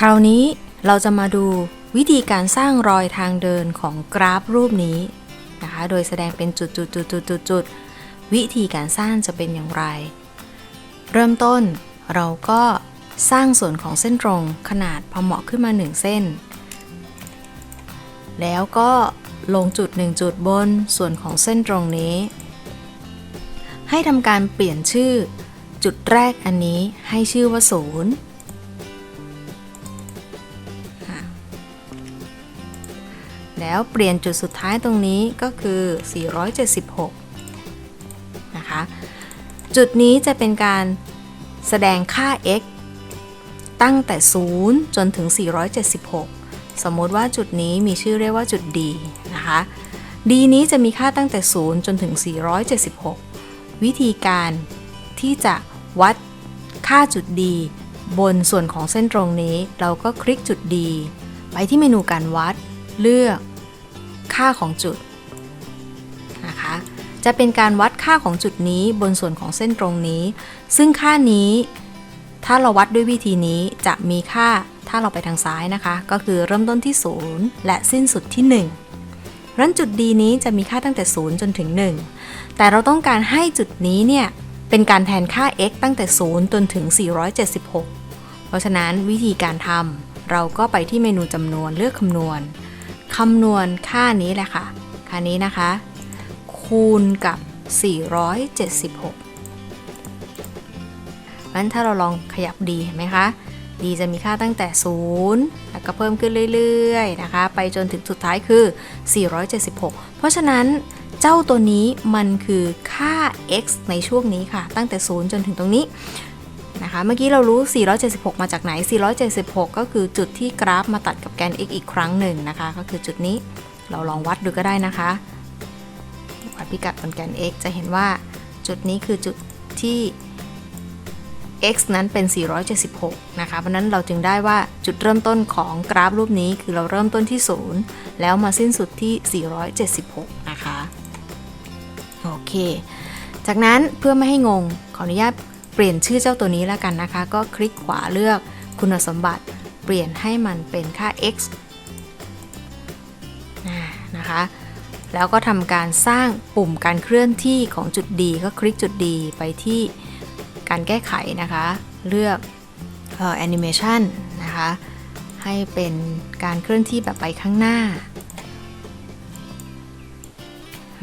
คราวนี้เราจะมาดูวิธีการสร้างรอยทางเดินของกราฟรูปนี้นะคะ โดยแสดงเป็นจุดๆๆๆๆวิธีการสร้างจะเป็นอย่างไร เริ่มต้นเราก็สร้างส่วนของเส้นตรงขนาดพอเหมาะขึ้นมา 1 เส้น แล้วก็ลงจุด 1 จุดบนส่วนของเส้นตรงนี้ ให้ทำการเปลี่ยนชื่อ จุดแรกอันนี้ให้ชื่อว่าศูนย์ แล้วเปลี่ยนจุดสุดท้ายตรงนี้ก็คือ 476 นะคะ จุดนี้จะเป็นการแสดงค่า x ตั้งแต่ 0 จนถึง 476 สมมติว่าจุดนี้มีชื่อเรียกว่าจุด D นะคะ D นี้จะมีค่าตั้งแต่ 0 จนถึง 476 วิธีการที่จะวัดค่าจุด D บนส่วนของเส้นตรงนี้ เราก็คลิกจุด D ไปที่เมนูการวัด เลือก ค่าของจุดนะคะจะเป็นการวัดค่าของจุดนี้บนส่วนของเส้นตรงนี้ ซึ่งค่านี้ถ้าเราวัดด้วยวิธีนี้จะมีค่าถ้าเราไปทางซ้ายนะคะ ก็คือเริ่มต้นที่ 0 และสิ้นสุดที่ 1รั้นจุด D นี้จะมีค่าตั้งแต่ 0 จนถึง 1 แต่เราต้องการให้จุดนี้เนี่ย เป็นการแทนค่า x ตั้งแต่ 0 จนถึง 476 เพราะฉะนั้นวิธีการทำเราก็ไปที่เมนูจำนวนเลือกคำนวณ คำนวณค่านี้แหละค่ะ ค่านี้นะคะ คูณกับ 476งั้นถ้าเราลองขยับดีเห็นไหมคะ ดีจะมีค่าตั้งแต่ 0 แล้วก็เพิ่มขึ้นเรื่อยๆนะคะ ไปจนถึงสุดท้ายคือ 476 เพราะฉะนั้นเจ้าตัวนี้มันคือค่า x ในช่วงนี้ค่ะ ตั้งแต่ 0 จนถึงตรงนี้ นะคะ เมื่อกี้เรารู้ 476 มาจากไหน 476 ก็คือจุดที่กราฟมาตัดกับแกน x อีกครั้งหนึ่งนะคะ ก็คือจุดนี้เราลองวัดดูก็ได้นะคะวัดพิกัดบนแกน x จะเห็นว่าจุดนี้คือจุดที่ x นั้นเป็น 476 นะคะ เพราะนั้นเราจึงได้ว่าจุดเริ่มต้นของกราฟรูปนี้คือเราเริ่มต้นที่ 0 แล้วมาสิ้นสุดที่ 476 นะคะ โอเค จากนั้นเพื่อไม่ให้งง ขออนุญาต เปลี่ยนชื่อเจ้าตัวนี้แล้วกันนะคะ ก็คลิกขวาเลือกคุณสมบัติ เปลี่ยนให้มันเป็นค่า x นะคะ แล้วก็ทำการสร้างปุ่มการเคลื่อนที่ของจุด D ก็คลิกจุด D ไปที่การแก้ไขนะคะ เลือกแอนิเมชันนะคะ ให้เป็นการเคลื่อนที่แบบไปข้างหน้า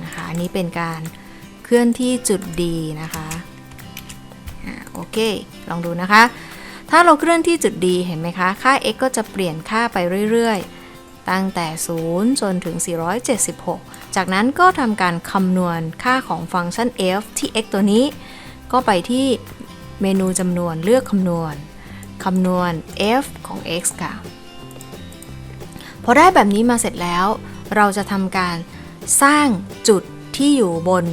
นะคะอันนี้เป็นการเคลื่อนที่จุด D นะคะ โอเค ลองดูนะคะ ถ้าเราเคลื่อนที่จุด D เห็นไหมคะ ค่า x ก็จะเปลี่ยนค่าไปเรื่อยๆ ตั้งแต่ 0 จนถึง 476 จากนั้นก็ทำการคำนวณค่าของฟังก์ชัน f ที่ x ตัวนี้ ก็ไปที่เมนูจำนวนเลือกคำนวณคำนวณ f ของ x ค่ะ พอได้แบบนี้มาเสร็จแล้ว เราจะทำการสร้างจุดที่อยู่บน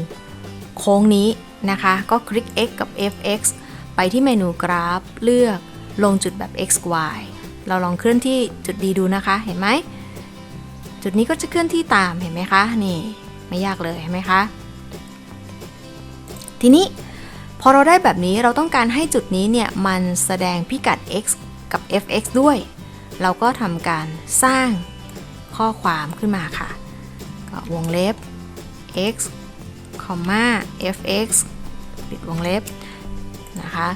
โค้งนี้นะคะ ก็คลิก x กับ fx ไปที่เมนูกราฟ เลือกลงจุดแบบ x y เราลองเคลื่อนที่จุดดีดูนะคะ เห็นไหม จุดนี้ก็จะเคลื่อนที่ตามเห็นไหมคะ นี่ไม่ยากเลยเห็นไหมคะ ทีนี้พอเราได้แบบนี้เราต้องการให้จุดนี้เนี่ย มันแสดงพิกัด x กับ fx ด้วย เราก็ทำการสร้างข้อความขึ้นมาค่ะ ก็วงเล็บ x fx ปิดวงเล็บ นะคะ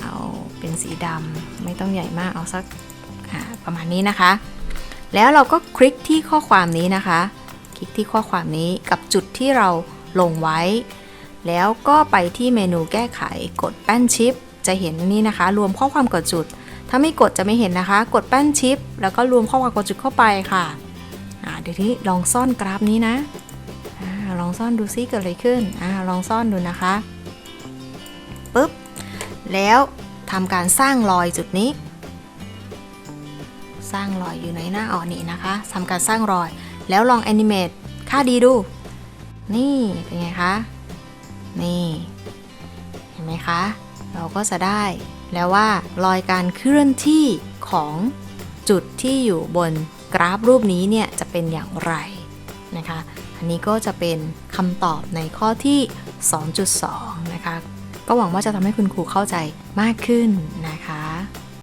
เอาเป็นสีดำไม่ต้องใหญ่มากเอาสักประมาณนี้นะคะ แล้วเราก็คลิกที่ข้อความนี้นะคะ คลิกที่ข้อความนี้กับจุดที่เราลงไว้ แล้วก็ไปที่เมนูแก้ไขกดแป้นชิป จะเห็นนี่นะคะ รวมข้อความกดจุด ถ้าไม่กดจะไม่เห็นนะคะ กดแป้นชิป แล้วก็รวมข้อความกดจุดเข้าไปค่ะเดี๋ยวที่ลองซ่อนกราฟนี้นะอลองซ่อนดูซิเกิดอะไรขึ้นอลองซ่อนดูนะคะ แล้วทำการสร้างรอยจุดนี้ สร้างรอยอยู่ในหน้าอ่อนนี้นะคะทำการสร้างรอย แล้วลองแอนิเมตค่าดีดู นี่เป็นไงคะ นี่ เห็นไหมคะ เราก็จะได้แล้วว่ารอยการเคลื่อนที่ของจุดที่อยู่บนกราฟรูปนี้เนี่ยจะเป็นอย่างไรนะคะ อันนี้ก็จะเป็นคำตอบในข้อที่ 2.2 นะคะ ก็หวังว่าจะทำให้คุณครูเข้าใจมากขึ้นนะคะ